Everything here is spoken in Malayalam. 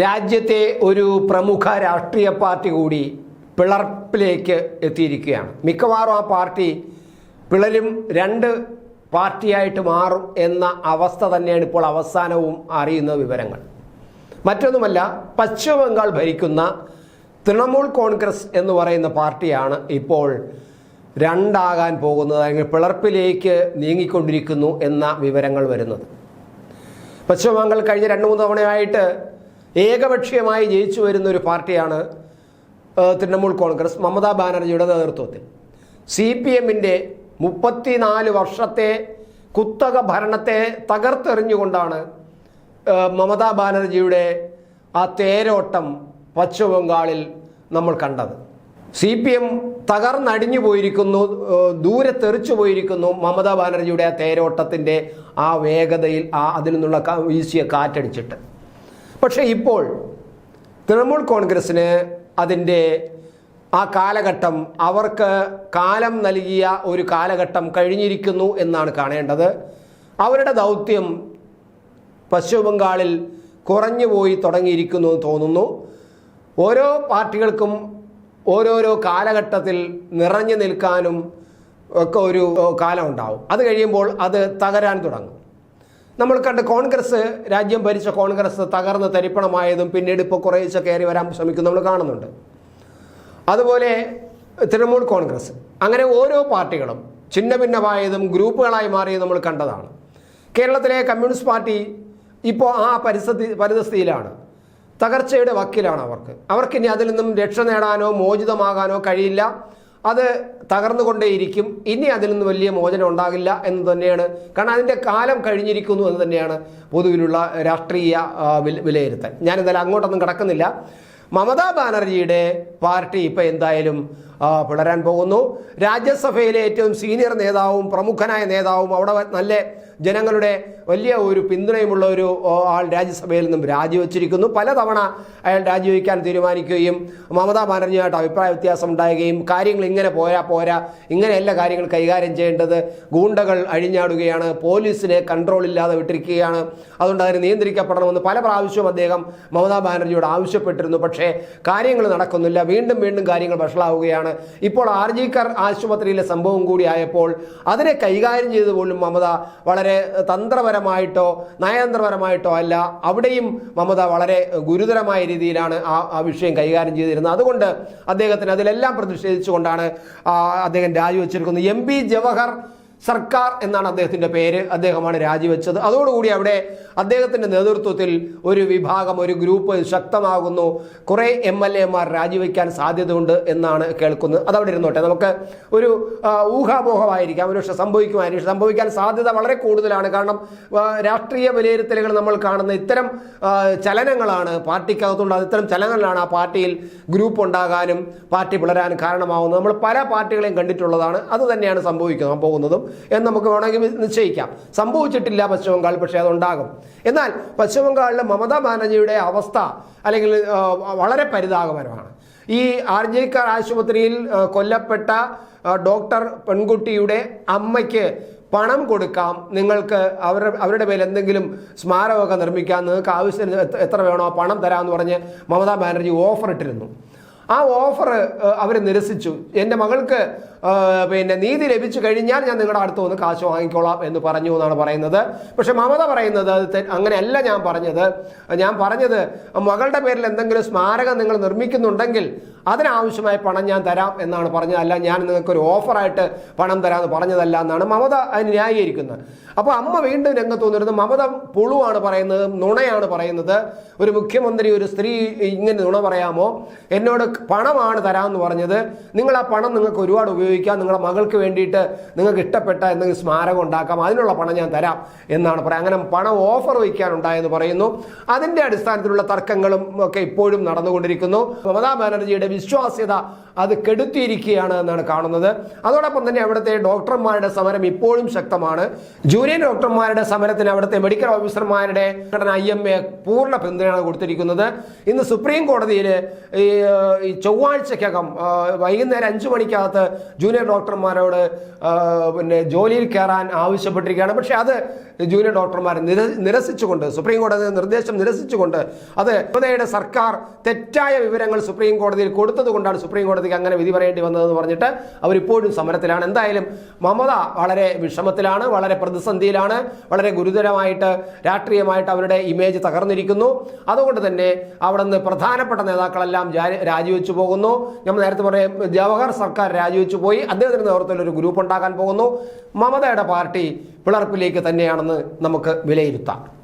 രാജ്യത്തെ ഒരു പ്രമുഖ രാഷ്ട്രീയ പാർട്ടി കൂടി പിളർപ്പിലേക്ക് എത്തിയിരിക്കുകയാണ്. മിക്കവാറും ആ പാർട്ടി പിളരും രണ്ട് പാർട്ടിയായിട്ട് മാറും എന്ന അവസ്ഥ തന്നെയാണ് ഇപ്പോൾ അവസാനവും അറിയുന്ന വിവരങ്ങൾ. മറ്റൊന്നുമല്ല പശ്ചിമ ബംഗാൾ ഭരിക്കുന്ന തൃണമൂൽ കോൺഗ്രസ് എന്ന് പറയുന്ന പാർട്ടിയാണ് ഇപ്പോൾ രണ്ടാകാൻ പോകുന്നത് അല്ലെങ്കിൽ പിളർപ്പിലേക്ക് നീങ്ങിക്കൊണ്ടിരിക്കുന്നു എന്ന വിവരങ്ങൾ വരുന്നത്. പശ്ചിമ ബംഗാൾ കഴിഞ്ഞ രണ്ട് മൂന്ന് തവണയായിട്ട് ഏകപക്ഷീയമായി ജയിച്ചു വരുന്ന ഒരു പാർട്ടിയാണ് തൃണമൂൽ കോൺഗ്രസ് മമതാ ബാനർജിയുടെ നേതൃത്വത്തിൽ. സി പി എമ്മിന്റെ മുപ്പത്തിനാല് വർഷത്തെ കുത്തക ഭരണത്തെ തകർത്തെറിഞ്ഞുകൊണ്ടാണ് മമതാ ബാനർജിയുടെ ആ തേരോട്ടം പശ്ചിമ ബംഗാളിൽ നമ്മൾ കണ്ടത്. സി പി എം തകർന്നടിഞ്ഞു പോയിരിക്കുന്നു ദൂരത്തെറിച്ചു ദൂരെ തെറിച്ചു പോയിരിക്കുന്നു മമതാ ബാനർജിയുടെ ആ തേരോട്ടത്തിന്റെ ആ വേഗതയിൽ ആ അതിൽ നിന്നുള്ള വീശിയ കാറ്റടിച്ചിട്ട്. പക്ഷേ ഇപ്പോൾ തൃണമൂൽ കോൺഗ്രസ്സിന് അതിന്റെ ആ കാലഘട്ടം അവർക്ക് കാലം നൽകിയ ഒരു കാലഘട്ടം കഴിഞ്ഞിരിക്കുന്നു എന്നാണ് കാണേണ്ടത്. അവരുടെ ദൗത്യം പശ്ചിമ ബംഗാളിൽ കുറഞ്ഞു പോയി തുടങ്ങിയിരിക്കുന്നു എന്ന് തോന്നുന്നു. ഓരോ പാർട്ടികൾക്കും ഓരോരോ കാലഘട്ടത്തിൽ നിറഞ്ഞു നിൽക്കാനും ഒക്കെ ഒരു കാലം ഉണ്ടാവും. അത് കഴിയുമ്പോൾ അത് തകരാൻ തുടങ്ങും. നമ്മൾ കണ്ട് കോൺഗ്രസ് രാജ്യം ഭരിച്ച കോൺഗ്രസ് തകർന്ന് തരിപ്പണമായതും പിന്നീട് ഇപ്പോൾ കുറേശ്ശെ കയറി വരാൻ ശ്രമിക്കും നമ്മൾ കാണുന്നുണ്ട്. അതുപോലെ തൃണമൂൽ കോൺഗ്രസ്. അങ്ങനെ ഓരോ പാർട്ടികളും ഛിന്ന ഭിന്നമായതും ഗ്രൂപ്പുകളായി മാറിയതും നമ്മൾ കണ്ടതാണ്. കേരളത്തിലെ കമ്മ്യൂണിസ്റ്റ് പാർട്ടി ഇപ്പോൾ ആ പരിസ്ഥിതി പരിതസ്ഥിതിയിലാണ്. തകർച്ചയുടെ വക്കിലാണ് അവർക്ക്. അവർക്കിനി അതിൽ നിന്നും രക്ഷ നേടാനോ മോചിതമാകാനോ കഴിയില്ല. അത് തകർന്നുകൊണ്ടേയിരിക്കും. ഇനി അതിൽ നിന്ന് വലിയ മോചനം ഉണ്ടാകില്ല എന്ന് തന്നെയാണ്. കാരണം അതിന്റെ കാലം കഴിഞ്ഞിരിക്കുന്നു എന്ന് തന്നെയാണ് പൊതുവിലുള്ള രാഷ്ട്രീയ വിലയിരുത്തൽ. ഞാൻ അങ്ങോട്ടൊന്നും കിടക്കുന്നില്ല. മമതാ ബാനർജിയുടെ പാർട്ടി ഇപ്പം എന്തായാലും പിളരാൻ പോകുന്നു. രാജ്യസഭയിലെ ഏറ്റവും സീനിയർ നേതാവും പ്രമുഖനായ നേതാവും അവിടെ നല്ല ജനങ്ങളുടെ വലിയ ഒരു പിന്തുണയുമുള്ള ഒരു ആൾ രാജ്യസഭയിൽ നിന്നും രാജിവെച്ചിരിക്കുന്നു. പലതവണ അയാൾ രാജിവെക്കാൻ തീരുമാനിക്കുകയും മമതാ ബാനർജിയുമായിട്ട് അഭിപ്രായ വ്യത്യാസം ഉണ്ടാകുകയും കാര്യങ്ങൾ ഇങ്ങനെ പോരാ പോരാ ഇങ്ങനെയല്ല കാര്യങ്ങൾ കൈകാര്യം ചെയ്യേണ്ടത്. ഗൂണ്ടകൾ അഴിഞ്ഞാടുകയാണ് പോലീസിനെ കൺട്രോൾ ഇല്ലാതെ വിട്ടിരിക്കുകയാണ്. അതുകൊണ്ട് അതിനെ നിയന്ത്രിക്കപ്പെടണമെന്ന് പല പ്രാവശ്യവും അദ്ദേഹം മമതാ ബാനർജിയോട് ആവശ്യപ്പെട്ടിരുന്നു. പക്ഷേ കാര്യങ്ങൾ നടക്കുന്നില്ല. വീണ്ടും വീണ്ടും കാര്യങ്ങൾ വഷളാവുകയാണ്. ഇപ്പോൾ ആർ ജി കർ ആശുപത്രിയിലെ സംഭവം കൂടി ആയപ്പോൾ അതിനെ കൈകാര്യം ചെയ്ത് പോലും മമത വളരെ തന്ത്രപരമായിട്ടോ നയതന്ത്രപരമായിട്ടോ അല്ല അവിടെയും മമത വളരെ ഗുരുതരമായ രീതിയിലാണ് ആ ആ വിഷയം കൈകാര്യം ചെയ്തിരുന്നത്. അതുകൊണ്ട് അദ്ദേഹത്തിന് അതിലെല്ലാം പ്രതിഷേധിച്ചുകൊണ്ടാണ് അദ്ദേഹം രാജിവെച്ചിരിക്കുന്നത്. എം പി ജവഹർ സർക്കാർ എന്നാണ് അദ്ദേഹത്തിന്റെ പേര്. അദ്ദേഹമാണ് രാജിവെച്ചത്. അതോടുകൂടി അവിടെ അദ്ദേഹത്തിന്റെ നേതൃത്വത്തിൽ ഒരു വിഭാഗം ഒരു ഗ്രൂപ്പ് ശക്തമാകുന്നു. കുറേ എം എൽ എമാർ രാജിവെക്കാൻ സാധ്യതയുണ്ട് എന്നാണ് കേൾക്കുന്നത്. അതവിടെ ഇരുന്നോട്ടെ. നമുക്ക് ഒരു ഊഹാപോഹമായിരിക്കാം. ഒരു പക്ഷേ സംഭവിക്കുമായിരിക്കും സംഭവിക്കാൻ സാധ്യത വളരെ കൂടുതലാണ്. കാരണം രാഷ്ട്രീയ വിലയിരുത്തലുകൾ നമ്മൾ കാണുന്ന ഇത്തരം ചലനങ്ങളാണ് പാർട്ടിക്കകത്തുണ്ടാകുന്ന ഇത്തരം ചലനങ്ങളാണ് ആ പാർട്ടിയിൽ ഗ്രൂപ്പ് ഉണ്ടാകാനും പാർട്ടി പിളരാനും കാരണമാവുന്നത്. നമ്മൾ പല പാർട്ടികളെയും കണ്ടിട്ടുള്ളതാണ്. അത് തന്നെയാണ് സംഭവിക്കുന്നത് പോകുന്നതും. എന്ന് നമുക്ക് വേണമെങ്കിൽ നിശ്ചയിക്കാം. സംഭവിച്ചിട്ടില്ല പശ്ചിമ ബംഗാൾ പക്ഷേ അതുണ്ടാകും. എന്നാൽ പശ്ചിമ ബംഗാളിലെ മമതാ ബാനർജിയുടെ അവസ്ഥ അല്ലെങ്കിൽ വളരെ പരിതാപകരമാണ്. ഈ ആർ ജെ കാർ ആശുപത്രിയിൽ കൊല്ലപ്പെട്ട ഡോക്ടർ പെൺകുട്ടിയുടെ അമ്മയ്ക്ക് പണം കൊടുക്കാം. നിങ്ങൾക്ക് അവരുടെ അവരുടെ പേരിൽ എന്തെങ്കിലും സ്മാരകമൊക്കെ നിർമ്മിക്കാം. നിങ്ങൾക്ക് ആവശ്യത്തിന് എത്ര- വേണോ പണം തരാമെന്ന് പറഞ്ഞ് മമതാ ബാനർജി ഓഫർ ഇട്ടിരുന്നു ആ ഓഫർ അവർ നിരസിച്ചു. എന്റെ മകൾക്ക് പിന്നെ നീതി ലഭിച്ചു കഴിഞ്ഞാൽ ഞാൻ നിങ്ങളുടെ അടുത്ത് വന്ന് കാശ് വാങ്ങിക്കോളാം എന്ന് പറഞ്ഞു എന്നാണ് പറയുന്നത്. പക്ഷെ മമത പറയുന്നത് അങ്ങനെയല്ല ഞാൻ പറഞ്ഞത്. ഞാൻ പറഞ്ഞത് മകളുടെ പേരിൽ എന്തെങ്കിലും സ്മാരകം നിങ്ങൾ നിർമ്മിക്കുന്നുണ്ടെങ്കിൽ അതിനാവശ്യമായ പണം ഞാൻ തരാം എന്നാണ് പറഞ്ഞത്. അല്ല ഞാൻ നിങ്ങൾക്ക് ഒരു ഓഫറായിട്ട് പണം തരാമെന്ന് പറഞ്ഞതല്ല എന്നാണ് മമത അതിന് ന്യായീകരിക്കുന്നത്. അപ്പോൾ അമ്മ വീണ്ടും രംഗത്ത് വന്നിരുന്നത് മമത പുളുവാണ് പറയുന്നത് നുണയാണ് പറയുന്നത്. ഒരു മുഖ്യമന്ത്രി ഒരു സ്ത്രീ ഇങ്ങനെ നുണ പറയാമോ? എന്നോട് പണമാണ് തരാമെന്ന് പറഞ്ഞത്. നിങ്ങൾ ആ പണം നിങ്ങൾക്ക് ഒരുപാട് ഉപയോഗിക്കാം നിങ്ങളുടെ മകൾക്ക് വേണ്ടിയിട്ട് നിങ്ങൾക്ക് ഇഷ്ടപ്പെട്ട എന്തെങ്കിലും സ്മാരകം ഉണ്ടാക്കാം അതിനുള്ള പണം ഞാൻ തരാം എന്നാണ് പറയുക. അങ്ങനെ പണം ഓഫർ വയ്ക്കാനുണ്ടായെന്ന് പറയുന്നു. അതിന്റെ അടിസ്ഥാനത്തിലുള്ള തർക്കങ്ങളും ഒക്കെ ഇപ്പോഴും നടന്നുകൊണ്ടിരിക്കുന്നു. മമതാ ബാനർജിയുടെ വിശ്വാസ്യത അത് കെടുത്തിയിരിക്കുകയാണ് എന്നാണ് കാണുന്നത്. അതോടൊപ്പം തന്നെ അവിടുത്തെ ഡോക്ടർമാരുടെ സമരം ഇപ്പോഴും ശക്തമാണ്. ജൂനിയർ ഡോക്ടർമാരുടെ സമരത്തിന് അവിടുത്തെ മെഡിക്കൽ ഓഫീസർമാരുടെ സംഘടന ഐ എം എ പൂർണ പിന്തുണയാണ് കൊടുത്തിരിക്കുന്നത്. ഇന്ന് സുപ്രീം കോടതിയിൽ ഈ ചൊവ്വാഴ്ചക്കകം വൈകുന്നേരം അഞ്ചു മണിക്കകത്ത് ജൂനിയർ ഡോക്ടർമാരോട് പിന്നെ ജോലിയിൽ കയറാൻ ആവശ്യപ്പെട്ടിരിക്കുകയാണ്. പക്ഷേ അത് ജൂനിയർ ഡോക്ടർമാർ നിര നിരസിച്ചുകൊണ്ട് സുപ്രീം കോടതി നിർദ്ദേശം നിരസിച്ചുകൊണ്ട് അത് സർക്കാർ തെറ്റായ വിവരങ്ങൾ സുപ്രീം കോടതിയിൽ കൊടുത്തത് കൊണ്ടാണ് സുപ്രീം കോടതിക്ക് അങ്ങനെ വിധി പറയേണ്ടി വന്നതെന്ന് പറഞ്ഞിട്ട് അവരിപ്പോഴും സമരത്തിലാണ്. എന്തായാലും മമത വളരെ വിഷമത്തിലാണ് വളരെ പ്രതിസന്ധിയിലാണ് വളരെ ഗുരുതരമായിട്ട് രാഷ്ട്രീയമായിട്ട് അവരുടെ ഇമേജ് തകർന്നിരിക്കുന്നു. അതുകൊണ്ട് തന്നെ അവിടെ പ്രധാനപ്പെട്ട നേതാക്കളെല്ലാം രാജിവെച്ചു പോകുന്നു. നമ്മൾ നേരത്തെ പറയും ജവഹർ സർക്കാർ രാജിവെച്ചു പോയി. അദ്ദേഹത്തിന്റെ നേതൃത്വത്തിൽ ഒരു ഗ്രൂപ്പ് ഉണ്ടാക്കാൻ പോകുന്നു. മമതയുടെ പാർട്ടി പിളർപ്പിലേക്ക് തന്നെയാണെന്ന് നമുക്ക് വിലയിരുത്താം.